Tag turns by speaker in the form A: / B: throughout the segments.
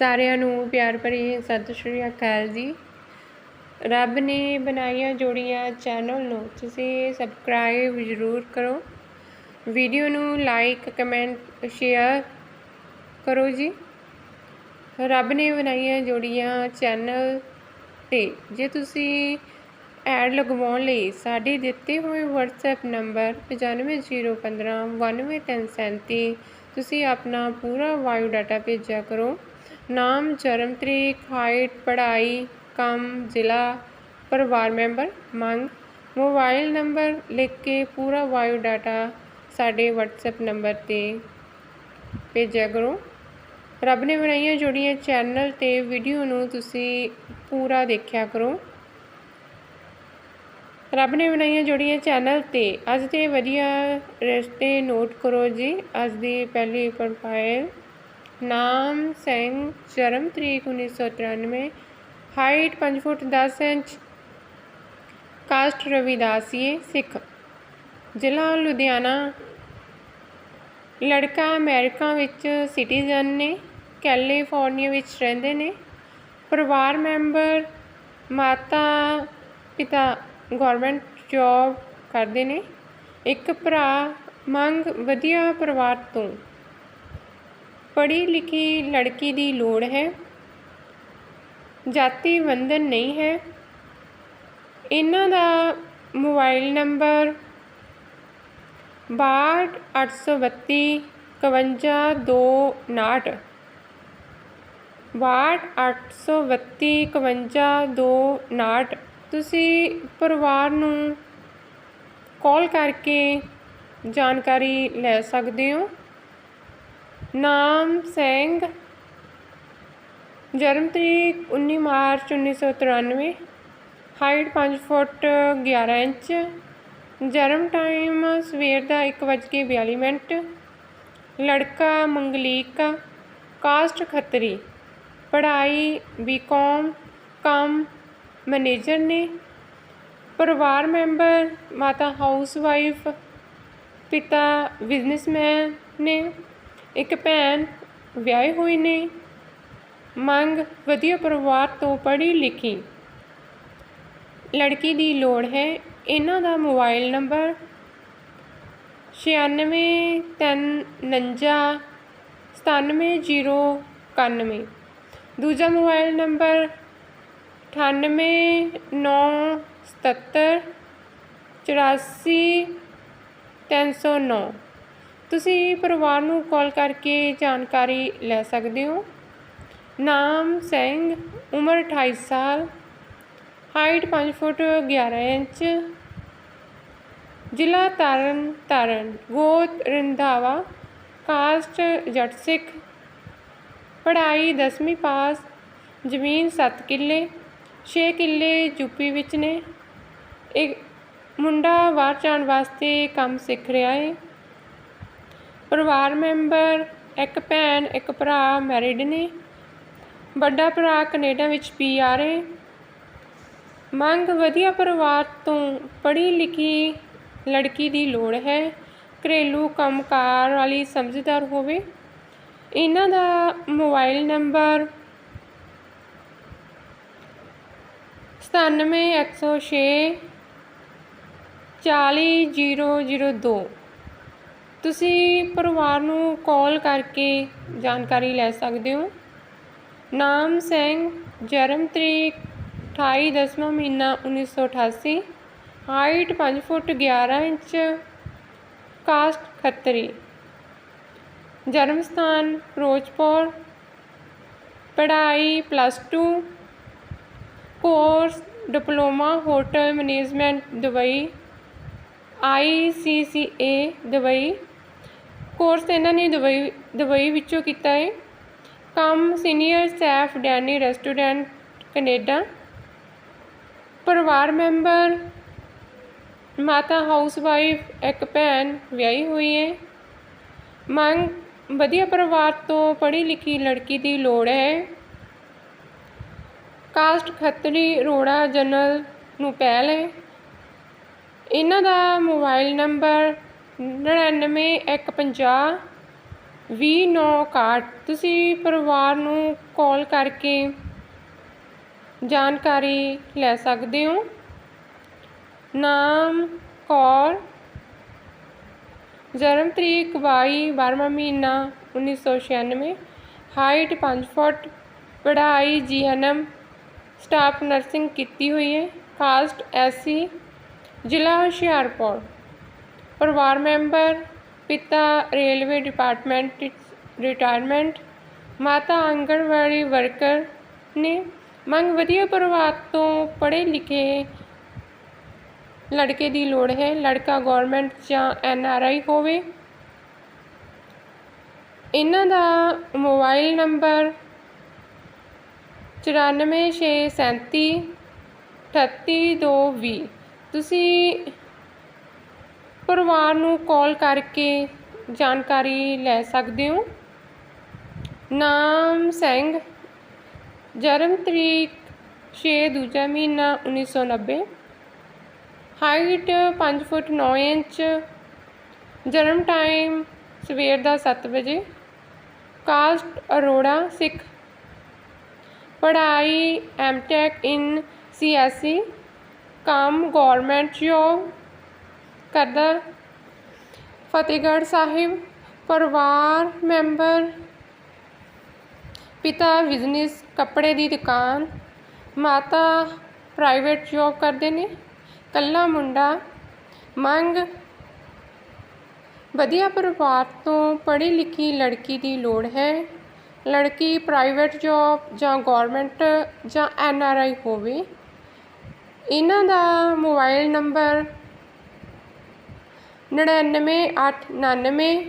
A: ਸਾਰਿਆਂ ਨੂੰ ਪਿਆਰ ਭਰੀ ਸਤਿ ਸ਼੍ਰੀ ਅਕਾਲ ਜੀ। ਰੱਬ ਨੇ ਬਣਾਈਆਂ ਜੋੜੀਆਂ ਚੈਨਲ ਨੂੰ ਤੁਸੀਂ ਸਬਸਕ੍ਰਾਈਬ ਜ਼ਰੂਰ ਕਰੋ। ਵੀਡੀਓ ਨੂੰ ਲਾਈਕ, ਕਮੈਂਟ, ਸ਼ੇਅਰ ਕਰੋ ਜੀ। ਰੱਬ ਨੇ ਬਣਾਈਆਂ ਜੋੜੀਆਂ ਚੈਨਲ ਤੇ ਜੇ ਤੁਸੀਂ ਐਡ ਲਗਵਾਉਣ ਲਈ ਸਾਡੇ ਦਿੱਤੇ ਹੋਏ WhatsApp ਨੰਬਰ 9501591337 ਤੁਸੀਂ ਆਪਣਾ ਪੂਰਾ ਬਾਇਓ ਡਾਟਾ ਭੇਜਿਆ ਕਰੋ। ਨਾਮ, ਜਨਮ ਤਰੀਕ, ਹਾਈਟ, ਪੜ੍ਹਾਈ, ਕੰਮ, ਜ਼ਿਲ੍ਹਾ, ਪਰਿਵਾਰ ਮੈਂਬਰ, ਮੰਗ। ਮੋਬਾਈਲ ਨੰਬਰ ਲਿਖ ਕੇ ਪੂਰਾ ਬਾਇਓ ਡਾਟਾ ਸਾਡੇ WhatsApp ਨੰਬਰ ਤੇ ਭੇਜਿਆ ਕਰੋ। ਰੱਬ ਨੇ ਬਣਾਈਆਂ ਜੁੜੀਆਂ ਚੈਨਲ ਤੇ ਵੀਡੀਓ ਨੂੰ ਤੁਸੀਂ ਪੂਰਾ ਦੇਖਿਆ ਕਰੋ। ਰੱਬ ਨੇ ਬਣਾਈਆਂ ਜੁੜੀਆਂ ਚੈਨਲ ਤੇ। ਅੱਜ ਦੇ ਵਧੀਆ ਰਿਸ਼ਤੇ ਨੋਟ ਕਰੋ ਜੀ। ਅੱਜ ਦੀ ਪਹਿਲੀ ਪ੍ਰੋਫਾਈਲ ਨਾਮ ਸਿੰਘ ਜਨਮ ਤਰੀਕ 1993 height 5 foot 10 inch, caste Ravidasia Sikh. ਜ਼ਿਲ੍ਹਾ ਲੁਧਿਆਣਾ, ਲੜਕਾ ਅਮਰੀਕਾ ਵਿੱਚ ਸਿਟੀਜ਼ਨ ਨੇ, ਕੈਲੀਫੋਰਨੀਆ ਵਿੱਚ ਰਹਿੰਦੇ ਨੇ। ਪਰਿਵਾਰ ਮੈਂਬਰ, ਮਾਤਾ, ਪਿਤਾ ਗਵਰਨਮੈਂਟ ਜੌਬ ਕਰਦੇ ਨੇ। ਇੱਕ ਭਰਾ ਮੰਗ ਵਧੀਆ ਪਰਿਵਾਰ ਤੋਂ। ਪੜ੍ਹੀ ਲਿਖੀ ਲੜਕੀ ਦੀ ਲੋੜ ਹੈ। ਜਾਤੀ ਬੰਧਨ ਨਹੀਂ ਹੈ। ਇਹਨਾਂ ਦਾ ਮੋਬਾਈਲ ਨੰਬਰ 62 832 52 62 832 52 ਤੁਸੀਂ ਪਰਿਵਾਰ ਨੂੰ ਕਾਲ ਕਰਕੇ ਜਾਣਕਾਰੀ ਲੈ ਸਕਦੇ ਹੋ। ਨਾਮ ਸਿੰਘ। ਜਨਮ ਤਰੀਕ 19 ਮਾਰਚ 1993 ਹਾਈਟ 5 ਫੁੱਟ 11 ਇੰਚ। ਜਨਮ ਟਾਈਮ ਸਵੇਰ ਦਾ 1:42 ਮਿੰਟ। ਲੜਕਾ ਮੰਗਲੀਕ। ਕਾਸਟ ਖੱਤਰੀ। ਪੜ੍ਹਾਈ ਬੀਕਾਮ ਕੰਮ ਮੈਨੇਜਰ ਨੇ। ਪਰਿਵਾਰ ਮੈਂਬਰ, ਮਾਤਾ ਹਾਊਸ ਵਾਈਫ ਪਿਤਾ ਬਿਜ਼ਨਸਮੈਨ ਨੇ। ਇੱਕ ਭੈਣ ਵਿਆਹੇ ਹੋਏ ਨੇ। ਮੰਗ ਵਧੀਆ ਪਰਿਵਾਰ ਤੋਂ ਪੜ੍ਹੀ ਲਿਖੀ। ਲੜਕੀ ਦੀ ਲੋੜ ਹੈ। ਇਹਨਾਂ ਦਾ ਮੋਬਾਈਲ ਨੰਬਰ 9639797091 ਦੂਜਾ ਮੋਬਾਈਲ ਨੰਬਰ 9897784309 ਤੁਸੀਂ ਪਰਿਵਾਰ ਨੂੰ ਕਾਲ ਕਰਕੇ ਜਾਣਕਾਰੀ ਲੈ ਸਕਦੇ ਹੋ। ਨਾਮ ਸਿੰਘ ਉਮਰ 28 ਸਾਲ, ਹਾਈਟ 5 ਫੁੱਟ 11 ਇੰਚ, ਜ਼ਿਲ੍ਹਾ ਤਰਨ ਤਾਰਨ, ਗੋਤ ਰੰਧਾਵਾ, ਕਾਸਟ ਜੱਟ ਸਿੱਖ, ਪੜ੍ਹਾਈ 10ਵੀਂ ਪਾਸ, ਜ਼ਮੀਨ 7 ਕਿੱਲੇ 6 ਕਿੱਲੇ ਯੂਪੀ ਵਿੱਚ ਨੇ। ਇੱਕ ਮੁੰਡਾ ਬਾਹਰ ਜਾਣ ਵਾਸਤੇ ਕੰਮ ਸਿੱਖ ਰਿਹਾ ਹੈ ਪਰਿਵਾਰ ਮੈਂਬਰ, ਇੱਕ ਭੈਣ, ਇੱਕ ਭਰਾ ਮੈਰਿਡ ਨੇ। ਵੱਡਾ ਭਰਾ ਕੈਨੇਡਾ ਵਿੱਚ ਪੀ ਪੀਆਰ ਹੈ ਮੰਗ ਵਧੀਆ ਪਰਿਵਾਰ ਤੋਂ ਪੜ੍ਹੀ ਲਿਖੀ ਲੜਕੀ ਦੀ ਲੋੜ ਹੈ। ਘਰੇਲੂ ਕੰਮਕਾਰ ਵਾਲੀ ਸਮਝਦਾਰ ਹੋਵੇ। ਇਹਨਾਂ ਦਾ ਮੋਬਾਈਲ ਨੰਬਰ 97106 40002 ਤੁਸੀਂ ਪਰਿਵਾਰ ਨੂੰ ਕਾਲ ਕਰਕੇ ਜਾਣਕਾਰੀ ਲੈ ਸਕਦੇ ਹੋ। ਨਾਮ ਸਿੰਘ ਜਨਮ ਤਰੀਕ 28 ਦਸਵਾਂ ਮਹੀਨਾ 1988 height 5 feet 11 inch, caste Khatri. ਜਨਮ ਸਥਾਨ ਫਿਰੋਜ਼ਪੁਰ, ਪੜ੍ਹਾਈ plus 2 course diploma hotel management Dubai ICCA Dubai. Course ਇਹਨਾਂ ਨੇ ਦੁਬਈ ਦੁਬਈ ਵਿੱਚੋਂ ਕੀਤਾ ਹੈ ਕੰਮ senior chef Danny restaurant, Canada. ਪਰਿਵਾਰ ਮੈਂਬਰ, ਮਾਤਾ ਹਾਊਸਵਾਈਫ, ਇੱਕ ਭੈਣ ਵਿਆਹੀ ਹੋਈ ਹੈ ਮੰਗ, ਵਧੀਆ ਪਰਿਵਾਰ ਤੋਂ ਪੜ੍ਹੀ ਲਿਖੀ ਲੜਕੀ ਦੀ ਲੋੜ ਹੈ। ਕਾਸਟ ਖੱਤਰੀ ਰੋੜਾ ਜਨਰਲ ਨੂੰ ਪਹਿਲ ਹੈ। ਇਹਨਾਂ ਦਾ ਮੋਬਾਈਲ ਨੰਬਰ ਨੜਿਨਵੇਂ, ਇੱਕ ਪੰਜਾਹ, ਵੀਹ, ਨੌ, ਇਕਾਹਠ। ਤੁਸੀਂ ਪਰਿਵਾਰ ਨੂੰ ਕਾਲ ਕਰਕੇ ਜਾਣਕਾਰੀ ਲੈ ਸਕਦੇ ਹੋ। ਨਾਮ ਕੌਰ ਜਨਮ ਤਰੀਕ, ਬਾਈ ਬਾਰ੍ਹਵਾਂ ਮਹੀਨਾ, ਉੱਨੀ ਸੌ ਛਿਆਨਵੇਂ। ਹਾਈਟ, ਪੰਜ ਫੁੱਟ। ਪੜ੍ਹਾਈ ਜੀ ਐਨ ਐਮ ਸਟਾਫ ਨਰਸਿੰਗ ਕੀਤੀ ਹੋਈ ਹੈ। ਕਾਸਟ ਐਸੀ ਜ਼ਿਲ੍ਹਾ ਹੁਸ਼ਿਆਰਪੁਰ। ਪਰਿਵਾਰ ਮੈਂਬਰ, ਪਿਤਾ ਰੇਲਵੇ ਡਿਪਾਰਟਮੈਂਟ ਰਿਟਾਇਰਮੈਂਟ ਮਾਤਾ ਆਂਗਣਵਾੜੀ ਵਰਕਰ ਨੇ ਮੰਗ ਵਧੀਆ ਪਰਿਵਾਰ ਤੋਂ ਪੜ੍ਹੇ ਲਿਖੇ ਲੜਕੇ ਦੀ ਲੋੜ ਹੈ। ਲੜਕਾ ਗਵਰਨਮੈਂਟ ਜਾਂ ਐਨ ਆਰ ਆਈ ਹੋਵੇ। ਇਹਨਾਂ ਦਾ ਮੋਬਾਈਲ ਨੰਬਰ ਚੁਰਾਨਵੇਂ ਛੇ ਸੈਂਤੀ, ਅਠੱਤੀ ਦੋ ਵੀਹ। ਤੁਸੀਂ ਪਰਿਵਾਰ ਨੂੰ ਕਾਲ ਕਰਕੇ ਜਾਣਕਾਰੀ ਲੈ ਸਕਦੇ ਹੋ? ਨਾਮ ਸਿੰਘ ਜਨਮ ਤਰੀਕ ਛੇ ਦੂਜਾ ਮਹੀਨਾ ਉੱਨੀ ਸੌ ਨੱਬੇ। ਹਾਈਟ ਪੰਜ ਫੁੱਟ ਨੌ ਇੰਚ। ਜਨਮ ਟਾਈਮ ਸਵੇਰ ਦਾ ਸੱਤ ਵਜੇ। ਕਾਸਟ ਅਰੋੜਾ ਸਿੱਖ। ਪੜ੍ਹਾਈ ਐਮਟੈਕ ਇਨ ਸੀਐਸਸੀ ਕੰਮ ਗੌਰਮੈਂਟ ਜੋਬ। ਕਰਦਾ। ਫਤਿਹਗੜ੍ਹ ਸਾਹਿਬ ਪਰਿਵਾਰ ਮੈਂਬਰ, ਪਿਤਾ ਬਿਜ਼ਨਸ ਕੱਪੜੇ ਦੀ ਦੁਕਾਨ, ਮਾਤਾ ਪ੍ਰਾਈਵੇਟ ਜੋਬ ਕਰਦੇ ਨੇ, ਕੱਲਾ ਮੁੰਡਾ, ਮੰਗ ਵਧੀਆ ਪਰਿਵਾਰ ਤੋਂ ਪੜ੍ਹੀ ਲਿਖੀ ਲੜਕੀ ਦੀ ਲੋੜ ਹੈ। ਲੜਕੀ ਪ੍ਰਾਈਵੇਟ ਜੋਬ ਜਾਂ ਗਵਰਨਮੈਂਟ ਜਾਂ ਐਨ ਆਰ ਆਈ ਹੋਵੇ। ਇਹਨਾਂ ਦਾ ਮੋਬਾਈਲ ਨੰਬਰ ਨੜਿਨਵੇਂ, ਅੱਠ ਉਣਾਨਵੇਂ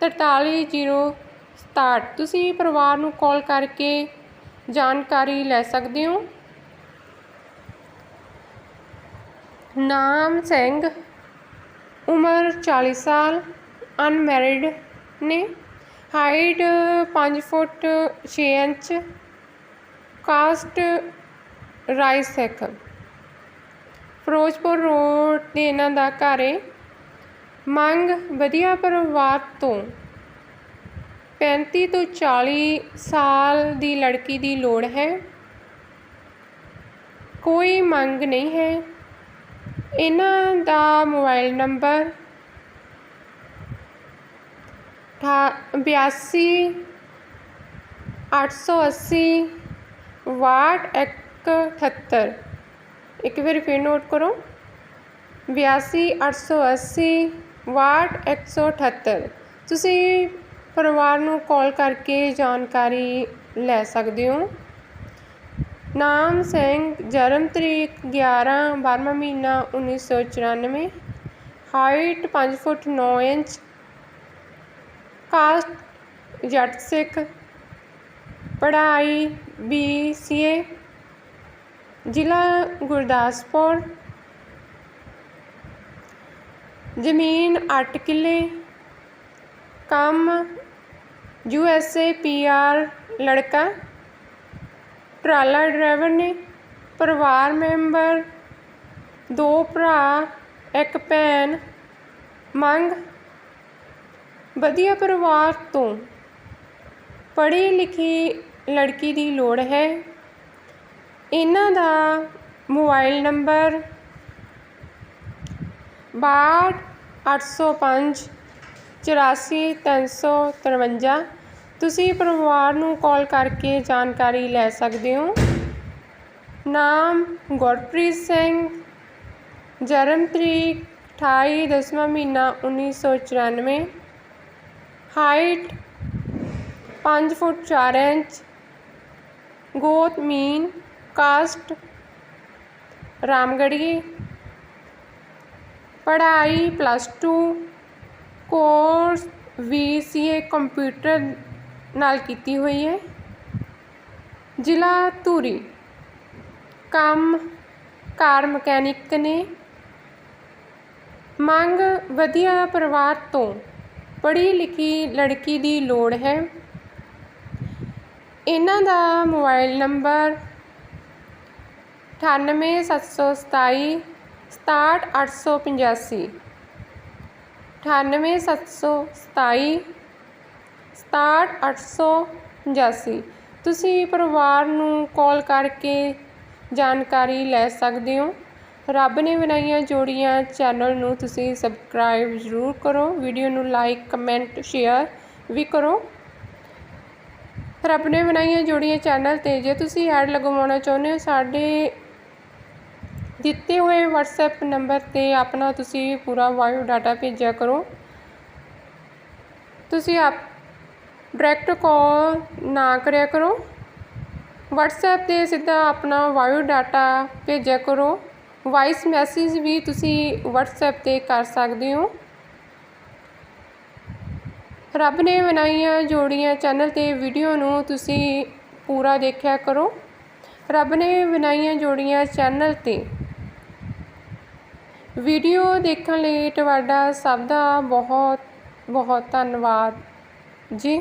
A: ਤਰਤਾਲੀ, ਜੀਰੋ, ਸਤਾਹਠ। ਤੁਸੀਂ ਪਰਿਵਾਰ ਨੂੰ ਕਾਲ ਕਰਕੇ ਜਾਣਕਾਰੀ ਲੈ ਸਕਦੇ ਹੋ? ਨਾਮ ਸਿੰਘ, ਉਮਰ 40 ਸਾਲ, ਅਨਮੈਰਿਡ ਨੇ ਹਾਈਟ 5 ਫੁੱਟ 6 ਇੰਚ, ਕਾਸਟ ਰਾਈਸ ਸਿੱਖ ਫਿਰੋਜ਼ਪੁਰ ਰੋਡ 'ਤੇ ਇਹਨਾਂ ਦਾ ਘਰ ਹੈ ਮੰਗ ਵਧੀਆ ਪਰਿਵਾਰ ਤੋਂ। 35 ਤੋਂ 40 ਸਾਲ ਦੀ ਲੜਕੀ ਦੀ ਲੋੜ ਹੈ। ਕੋਈ ਮੰਗ ਨਹੀਂ ਹੈ। ਇਹਨਾਂ ਦਾ ਮੋਬਾਈਲ ਨੰਬਰ 82 880 ਵਾਟ 71 ਇੱਕ ਵਾਰ ਫਿਰ ਨੋਟ ਕਰੋ। 82 880 ਵਾਰਡ 178 ਤੁਸੀਂ ਪਰਿਵਾਰ ਨੂੰ ਕਾਲ ਕਰਕੇ ਜਾਣਕਾਰੀ ਲੈ ਸਕਦੇ ਹੋ। ਨਾਮ ਸਿੰਘ, ਜਨਮ ਤਰੀਕ 11 12ਵਾਂ ਮਹੀਨਾ 1994 ਹਾਈਟ 5 ਫੁੱਟ 9 ਇੰਚ। ਕਾਸਟ ਜੱਟ ਸਿੱਖ। ਪੜ੍ਹਾਈ ਬੀ ਸੀ ਏ। ਜ਼ਿਲ੍ਹਾ ਗੁਰਦਾਸਪੁਰ। ਜ਼ਮੀਨ 8 ਕਿੱਲੇ, ਕੰਮ U S A P R ਲੜਕਾ, ਟਰਾਲਾ ਡਰਾਈਵਰ ਨੇ ਪਰਿਵਾਰ ਮੈਂਬਰ, ਦੋ ਭਰਾ, ਇੱਕ ਭੈਣ, ਮੰਗ ਵਧੀਆ ਪਰਿਵਾਰ ਤੋਂ। ਪੜ੍ਹੀ ਲਿਖੀ ਲੜਕੀ ਦੀ ਲੋੜ ਹੈ। ਇਹਨਾਂ ਦਾ ਮੋਬਾਈਲ ਨੰਬਰ ਬਾਹਠ, ਅੱਠ ਸੌ ਪੰਜ, ਚੁਰਾਸੀ, ਤਿੰਨ ਸੌ ਤਰਵੰਜਾ। ਤੁਸੀਂ ਪਰਿਵਾਰ ਨੂੰ ਕਾਲ ਕਰਕੇ ਜਾਣਕਾਰੀ ਲੈ ਸਕਦੇ ਹੋ। ਨਾਮ ਗੁਰਪ੍ਰੀਤ ਸਿੰਘ, ਜਨਮ ਤਰੀਕ ਅਠਾਈ ਦਸਵਾਂ ਮਹੀਨਾ ਉੱਨੀ ਸੌ ਚੁਰਾਨਵੇਂ। ਹਾਈਟ ਪੰਜ ਫੁੱਟ ਚਾਰ ਇੰਚ, ਗੋਤ ਮੀਨ ਕਾਸਟ ਰਾਮਗੜੀਏ ਪੜ੍ਹਾਈ ਪਲੱਸ ਟੂ ਕੋਰਸ ਵੀ ਸੀ ਏ ਕੰਪਿਊਟਰ ਨਾਲ ਕੀਤੀ ਹੋਈ ਹੈ। ਜ਼ਿਲ੍ਹਾ ਧੂਰੀ, ਕੰਮ ਕਾਰ ਮਕੈਨਿਕ ਨੇ ਮੰਗ ਵਧੀਆ ਪਰਿਵਾਰ ਤੋਂ ਪੜ੍ਹੀ ਲਿਖੀ ਲੜਕੀ ਦੀ ਲੋੜ ਹੈ। ਇਹਨਾਂ ਦਾ ਮੋਬਾਈਲ ਨੰਬਰ ਅਠਾਨਵੇਂ ਸੱਤ ਸੌ ਸਤਾਈ ਸਤਾਹਠ ਅੱਠ ਸੌ ਪਚਾਸੀ, ਅਠਾਨਵੇਂ ਸੱਤ ਸੌ ਸਤਾਈ, ਸਤਾਹਠ ਅੱਠ ਸੌ ਪਚਾਸੀ। ਤੁਸੀਂ ਪਰਿਵਾਰ ਨੂੰ ਕਾਲ ਕਰਕੇ ਜਾਣਕਾਰੀ ਲੈ ਸਕਦੇ ਹੋ। ਰੱਬ ਨੇ ਬਣਾਈਆਂ ਜੋੜੀਆਂ ਚੈਨਲ ਨੂੰ ਤੁਸੀਂ ਸਬਸਕ੍ਰਾਈਬ ਜ਼ਰੂਰ ਕਰੋ। ਵੀਡੀਓ ਨੂੰ ਲਾਈਕ, ਕਮੈਂਟ, ਸ਼ੇਅਰ ਵੀ ਕਰੋ। ਰੱਬ ਨੇ ਬਣਾਈਆਂ ਜੋੜੀਆਂ ਚੈਨਲ 'ਤੇ ਜੇ ਤੁਸੀਂ ਐਡ ਲਗਵਾਉਣਾ ਚਾਹੁੰਦੇ ਹੋ, ਸਾਡੇ ਦਿੱਤੇ ਹੋਏ WhatsApp ਨੰਬਰ 'ਤੇ ਆਪਣਾ ਤੁਸੀਂ ਪੂਰਾ ਵਾਇਓ ਡਾਟਾ ਭੇਜਿਆ ਕਰੋ। ਤੁਸੀਂ ਆਪ ਡਾਇਰੈਕਟ ਕਾਲ ਨਾ ਕਰਿਆ ਕਰੋ। WhatsApp 'ਤੇ ਸਿੱਧਾ ਆਪਣਾ ਵਾਇਓ ਡਾਟਾ ਭੇਜਿਆ ਕਰੋ। ਵਾਇਸ ਮੈਸੇਜ ਵੀ ਤੁਸੀਂ WhatsApp 'ਤੇ ਕਰ ਸਕਦੇ ਹੋ। ਰੱਬ ਨੇ ਬਣਾਈਆਂ ਜੋੜੀਆਂ ਚੈਨਲ 'ਤੇ ਵੀਡੀਓ ਨੂੰ ਤੁਸੀਂ ਪੂਰਾ ਦੇਖਿਆ ਕਰੋ। ਰੱਬ ਨੇ ਬਣਾਈਆਂ ਜੋੜੀਆਂ ਚੈਨਲ 'ਤੇ ਵੀਡੀਓ ਦੇਖਣ ਲਈ ਤੁਹਾਡਾ ਸਭ ਦਾ ਬਹੁਤ ਬਹੁਤ ਧੰਨਵਾਦ। ਜੀ।